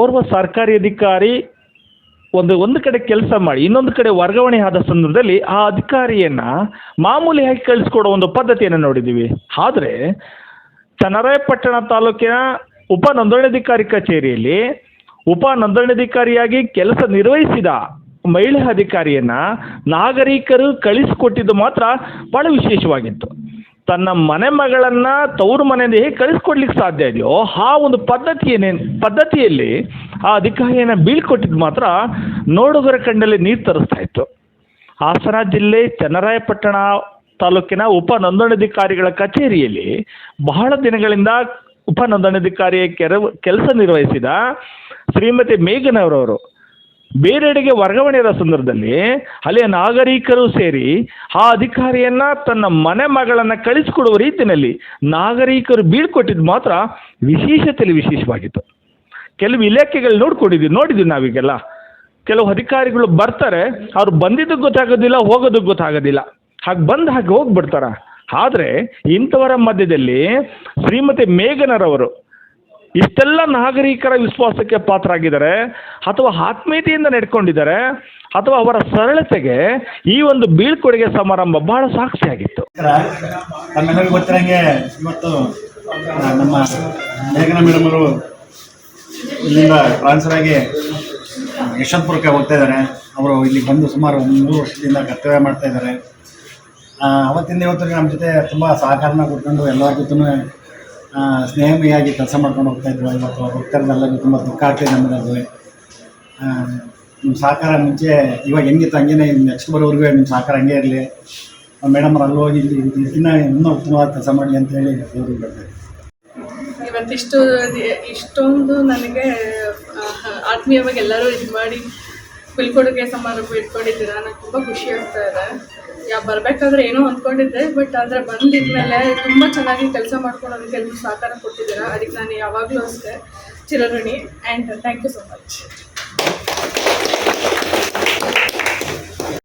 ಓರ್ವ ಸರ್ಕಾರಿ ಅಧಿಕಾರಿ ಒಂದು ಒಂದು ಕಡೆ ಕೆಲಸ ಮಾಡಿ, ಇನ್ನೊಂದು ಕಡೆ ವರ್ಗಾವಣೆ ಆದ ಸಂದರ್ಭದಲ್ಲಿ ಆ ಅಧಿಕಾರಿಯನ್ನು ಮಾಮೂಲಿಯಾಗಿ ಕಳಿಸ್ಕೊಡೋ ಒಂದು ಪದ್ಧತಿಯನ್ನು ನೋಡಿದ್ದೀವಿ. ಆದರೆ ಚನ್ನರಾಯಪಟ್ಟಣ ತಾಲೂಕಿನ ಉಪ ನೋಂದಣಾಧಿಕಾರಿ ಕಚೇರಿಯಲ್ಲಿ ಉಪ ನೋಂದಣಾಧಿಕಾರಿಯಾಗಿ ಕೆಲಸ ನಿರ್ವಹಿಸಿದ ಮಹಿಳಾ ಅಧಿಕಾರಿಯನ್ನು ನಾಗರಿಕರು ಕಳಿಸಿಕೊಟ್ಟಿದ್ದು ಮಾತ್ರ ಭಾಳ ವಿಶೇಷವಾಗಿತ್ತು. ತನ್ನ ಮನೆ ಮಗಳನ್ನು ತವರು ಮನೆಯಿಂದ ಹೇಗೆ ಕಳಿಸ್ಕೊಡ್ಲಿಕ್ಕೆ ಸಾಧ್ಯ ಇದೆಯೋ ಆ ಒಂದು ಪದ್ಧತಿಯನ್ನೇ ಪದ್ಧತಿಯಲ್ಲಿ ಆ ಅಧಿಕಾರಿಯನ್ನು ಬೀಳ್ಕೊಟ್ಟಿದ್ದು ಮಾತ್ರ ನೋಡುಗರ ಕಣ್ಣಲ್ಲಿ ನೀರು ತರಿಸ್ತಾ ಇತ್ತು. ಹಾಸನ ಜಿಲ್ಲೆ ಚನ್ನರಾಯಪಟ್ಟಣ ತಾಲೂಕಿನ ಉಪ ನೋಂದಣಾಧಿಕಾರಿಗಳ ಕಚೇರಿಯಲ್ಲಿ ಬಹಳ ದಿನಗಳಿಂದ ಉಪ ನೋಂದಣಾಧಿಕಾರಿಯ ಕೆಲವು ಕೆಲಸ ನಿರ್ವಹಿಸಿದ ಶ್ರೀಮತಿ ಮೇಘನವರವರು. ಬೇರೆಡೆಗೆ ವರ್ಗಾವಣೆ ಇರೋ ಸಂದರ್ಭದಲ್ಲಿ ಅಲ್ಲಿಯ ನಾಗರಿಕರು ಸೇರಿ ಆ ಅಧಿಕಾರಿಯನ್ನು ತನ್ನ ಮನೆ ಮಗಳನ್ನು ಕಳಿಸಿಕೊಡುವ ರೀತಿಯಲ್ಲಿ ನಾಗರಿಕರು ಬೀಳ್ಕೊಟ್ಟಿದ್ದು ಮಾತ್ರ ವಿಶೇಷತೆಯಲ್ಲಿ ವಿಶೇಷವಾಗಿತ್ತು. ಕೆಲವು ಇಲಾಖೆಗಳು ನೋಡ್ಕೊಂಡಿದ್ದೀವಿ ನೋಡಿದ್ವಿ ನಾವೀಗೆಲ್ಲ. ಕೆಲವು ಅಧಿಕಾರಿಗಳು ಬರ್ತಾರೆ, ಅವ್ರು ಬಂದಿದ್ದಕ್ಕೆ ಗೊತ್ತಾಗೋದಿಲ್ಲ, ಹೋಗೋದಕ್ಕೆ ಗೊತ್ತಾಗೋದಿಲ್ಲ. ಹಾಗೆ ಬಂದು ಹಾಗೆ ಹೋಗ್ಬಿಡ್ತಾರೆ. ಆದರೆ ಇಂಥವರ ಮಧ್ಯದಲ್ಲಿ ಶ್ರೀಮತಿ ಮೇಘನರವರು ಇಷ್ಟೆಲ್ಲ ನಾಗರಿಕರ ವಿಶ್ವಾಸಕ್ಕೆ ಪಾತ್ರರಾಗಿದ್ದಾರೆ ಅಥವಾ ಆತ್ಮೀಯತೆಯಿಂದ ನಡ್ಕೊಂಡಿದ್ದಾರೆ ಅಥವಾ ಅವರ ಸರಳತೆಗೆ ಈ ಒಂದು ಬೀಳ್ಕೊಡುಗೆ ಸಮಾರಂಭ ಬಹಳ ಸಾಕ್ಷಿಯಾಗಿತ್ತು. ನಮ್ಮ ಇಲ್ಲಿಂದ ಟ್ರಾನ್ಸ್ಫರ್ ಆಗಿ ಯಶವಂತಪುರಕ್ಕೆ ಹೋಗ್ತಾ ಇದ್ದಾರೆ. ಅವರು ಇಲ್ಲಿ ಬಂದು ಸುಮಾರು ಮೂರು ವರ್ಷದಿಂದ ಕರ್ತವ್ಯ ಮಾಡ್ತಾ ಇದ್ದಾರೆ. ಅವತ್ತಿಂದ ಇವತ್ತಿಗೆ ನಮ್ಮ ಜೊತೆ ತುಂಬ ಸಹಕಾರನ ಕೊಟ್ಕೊಂಡು ಎಲ್ಲರ ಜೊತೆ ಸ್ನೇಹಮಯಾಗಿ ಕೆಲಸ ಮಾಡ್ಕೊಂಡು ಹೋಗ್ತಾ ಇದ್ರು ಇವತ್ತು. ಅವ್ರು ತುಂಬ ದುಃಖ ಆಗ್ತಿದೆ ನಮ್ಮದಾದ್ರೆ ನಿಮ್ಮ ಸಹಕಾರ ಮುಂಚೆ ಇವಾಗ ಹೆಂಗಿತ್ತು? ಹಂಗೇನೆ ನೆಕ್ಸ್ಟ್ ಬರೋವರೆಗೂ ನಿಮ್ಮ ಸಹಕಾರ ಹಂಗೆ ಇರಲಿ. ಮೇಡಮ್ ಅಲ್ಲಿ ಹೋಗಿ ದಿನ ಇದಕ್ಕಿಂತ ಇನ್ನೂ ಉತ್ತಮವಾದ ಕೆಲಸ ಮಾಡಲಿ ಅಂತ ಹೇಳಿ ದೇವ್ರಿಗೆ ದಿ- ಇಷ್ಟೊಂದು ನನಗೆ ಆತ್ಮೀಯವಾಗಿ ಎಲ್ಲರೂ ಇದು ಮಾಡಿ ಬೀಳ್ಕೊಡುಗೆ ಸಮಾರಂಭ ಇಟ್ಕೊಂಡಿದ್ದೀರಾ ನನಗೆ ತುಂಬ ಖುಷಿ ಆಗ್ತಾ ಇದೆ. ಯಾ, ಬರಬೇಕಾದ್ರೆ ಏನೋ ಅಂದ್ಕೊಂಡಿದ್ದೆ ಬಟ್ ಆದ್ರೆ ಬಂದಿದ್ಮೇಲೆ ತುಂಬ ಚೆನ್ನಾಗಿ ಕೆಲಸ ಮಾಡ್ಕೊಂಡು ಎಲ್ಲರೂ ಸಹಕಾರ ಕೊಟ್ಟಿದ್ದೀರಾ, ಅದಕ್ಕೆ ನಾನು ಯಾವಾಗಲೂ ಅಷ್ಟೇ. ಚಿರಋಣಿ and thank you so much